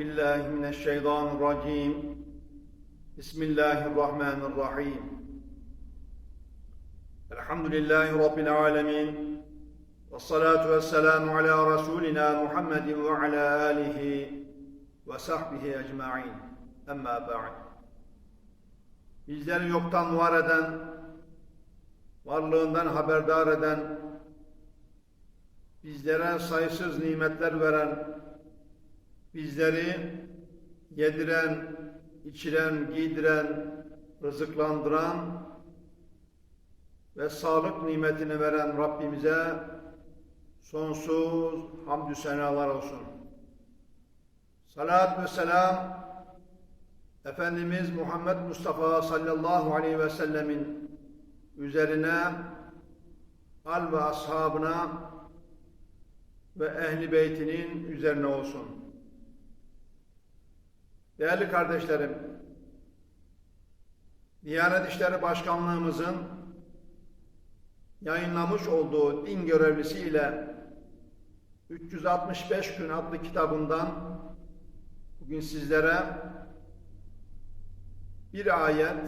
بالله من الشيطان الرجيم بسم الله الرحمن الرحيم الحمد لله رب العالمين والصلاة والسلام على رسولنا محمد وعلى آله وصحبه أجمعين أما بعد Bizleri yoktan var eden, varlığından haberdar eden, bizlere sayısız nimetler veren, bizleri yediren, içiren, giydiren, rızıklandıran ve sağlık nimetini veren Rabbimize sonsuz hamdü senalar olsun. Salat ve selam Efendimiz Muhammed Mustafa sallallahu aleyhi ve sellemin üzerine, al ve ashabına ve ehli beytinin üzerine olsun. Değerli kardeşlerim, Diyanet İşleri Başkanlığımızın yayınlamış olduğu din görevlisi ile 365 gün adlı kitabından bugün sizlere bir ayet,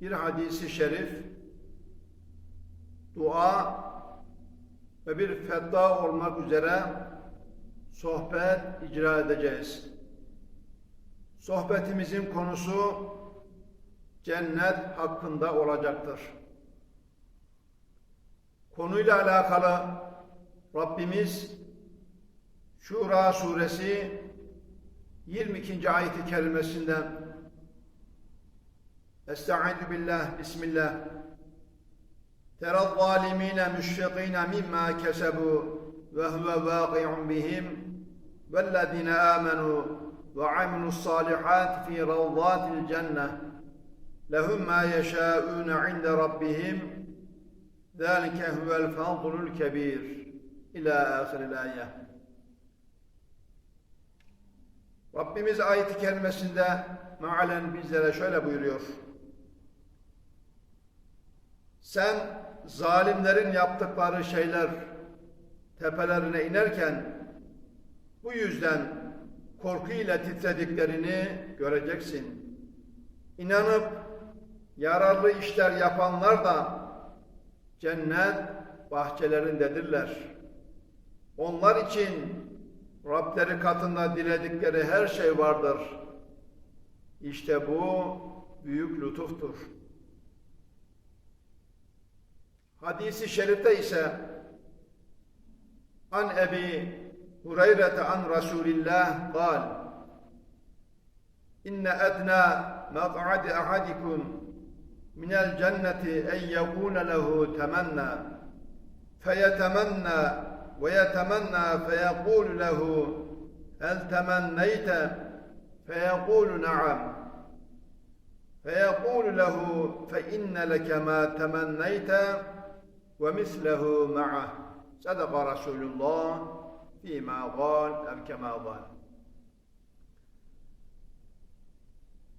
bir hadisi şerif, dua ve bir fedda olmak üzere sohbet icra edeceğiz. Sohbetimizin konusu cennet hakkında olacaktır. Konuyla alakalı Rabbimiz Şura suresi 22. ayeti kerimesinden Estaizu billah, bismillah Teral zalimine müşfikine mimma kesebu ve huve vâki'un bihim vellezine âmenu وعملوا الصالحات في روضات الجنة لهم ما يشاءون عند ربهم ذلك هو الفضل الكبير إلى آخر الآية Rabbimiz ayet-i kerimesinde mealen bizlere şöyle buyuruyor. Sen zalimlerin yaptıkları şeyler tepelerine inerken bu yüzden korku ile titrediklerini göreceksin. İnanıp yararlı işler yapanlar da cennet bahçelerindedirler. Onlar için Rableri katında diledikleri her şey vardır. İşte bu büyük lütuftur. Hadisi şerifte ise an Ebi Hureyre an Resulillah قال إن أدنى مقعد أحدكم من الجنة أن يكون له تمنى فيتمنى ويتمنى فيقول له هل تمنيت؟ فيقول نعم. فيقول له فإن لك ما تمنيت ومثله معه. صدق رسول الله. فيما قال أو كما قال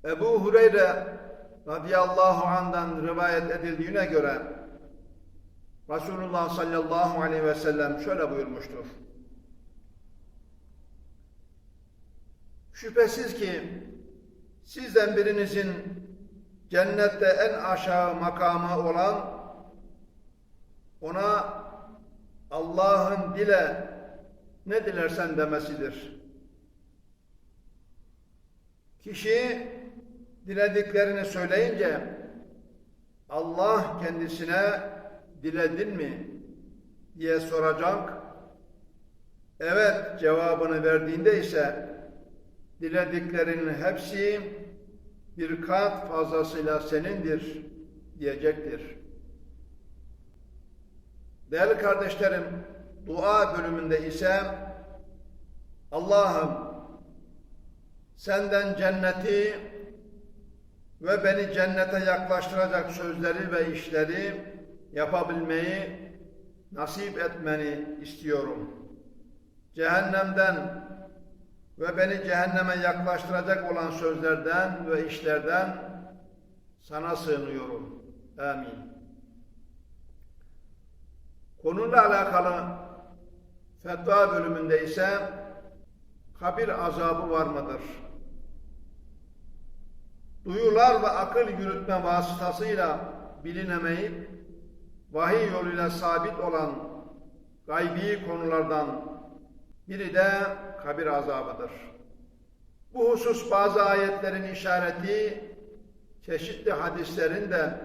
Ebu Hureyre radıyallahu anh'dan rivayet edildiğine göre Resulullah sallallahu aleyhi ve sellem şöyle buyurmuştur. Şüphesiz ki sizden birinizin cennette en aşağı makamı olan ona Allah'ın dile ne dilersen demesidir. Kişi dilediklerini söyleyince Allah kendisine diledin mi diye soracak. Evet cevabını verdiğinde ise dilediklerinin hepsi bir kat fazlasıyla senindir diyecektir. Değerli kardeşlerim, dua bölümünde ise Allah'ım senden cenneti ve beni cennete yaklaştıracak sözleri ve işleri yapabilmeyi nasip etmeni istiyorum. Cehennemden ve beni cehenneme yaklaştıracak olan sözlerden ve işlerden sana sığınıyorum. Amin. Konuyla alakalı fetva bölümünde ise kabir azabı var mıdır? Duyular ve akıl yürütme vasıtasıyla bilinemeyip vahiy yoluyla sabit olan gaybi konulardan biri de kabir azabıdır. Bu husus bazı ayetlerin işareti, çeşitli hadislerin de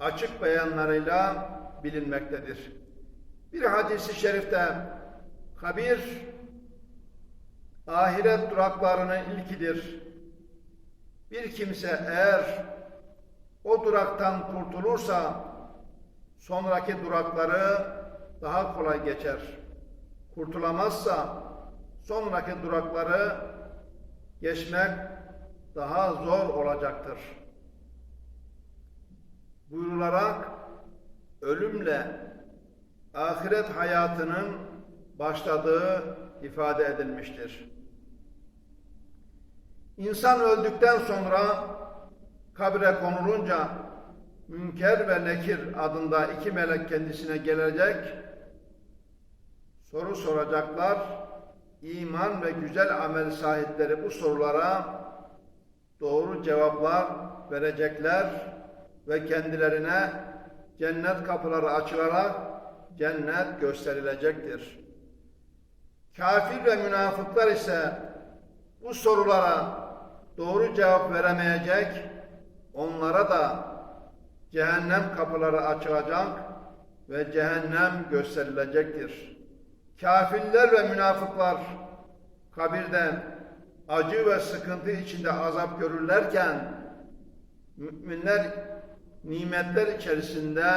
açık beyanlarıyla bilinmektedir. Bir hadisi şerifte kabir ahiret duraklarının ilkidir. Bir kimse eğer o duraktan kurtulursa sonraki durakları daha kolay geçer. Kurtulamazsa sonraki durakları geçmek daha zor olacaktır. Buyurularak ölümle ahiret hayatının başladığı ifade edilmiştir. İnsan öldükten sonra kabre konulunca Münker ve Nekir adında iki melek kendisine gelecek, soru soracaklar. İman ve güzel amel sahipleri bu sorulara doğru cevaplar verecekler ve kendilerine cennet kapıları açılarak cennet gösterilecektir. Kafir ve münafıklar ise bu sorulara doğru cevap veremeyecek, onlara da cehennem kapıları açılacak ve cehennem gösterilecektir. Kafirler ve münafıklar kabirde acı ve sıkıntı içinde azap görürlerken müminler nimetler içerisinde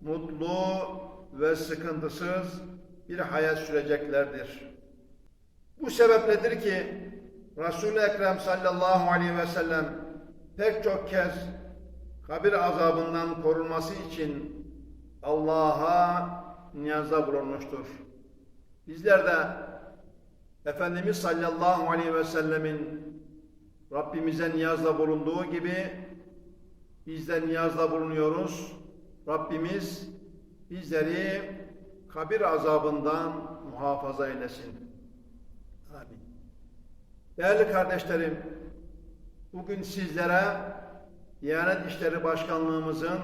mutlu ve sıkıntısız bir hayat süreceklerdir. Bu sebepledir ki Resul-i Ekrem sallallahu aleyhi ve sellem pek çok kez kabir azabından korunması için Allah'a niyazda bulunmuştur. Bizler de Efendimiz sallallahu aleyhi ve sellemin Rabbimize niyazda bulunduğu gibi biz de niyazda bulunuyoruz. Rabbimiz bizleri kabir azabından muhafaza eylesin. Amin. Değerli kardeşlerim, bugün sizlere Diyanet İşleri Başkanlığımızın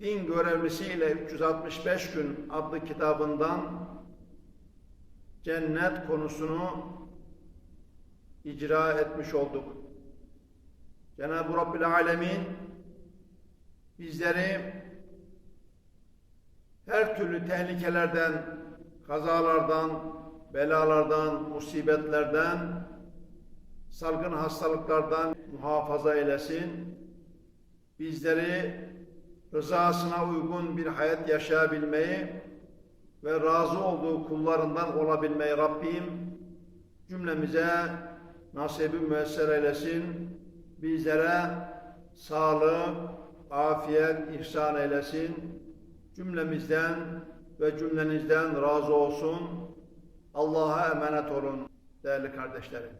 Din Görevlisi ile 365 gün adlı kitabından cennet konusunu icra etmiş olduk. Cenab-ı Rabbil Alemin bizleri her türlü tehlikelerden, kazalardan, belalardan, musibetlerden, salgın hastalıklardan muhafaza eylesin. Bizleri rızasına uygun bir hayat yaşayabilmeyi ve razı olduğu kullarından olabilmeyi Rabbim cümlemize nasibi müesser eylesin. Bizlere sağlık, afiyet ihsan eylesin. Cümlemizden ve cümlenizden razı olsun. Allah'a emanet olun değerli kardeşlerim.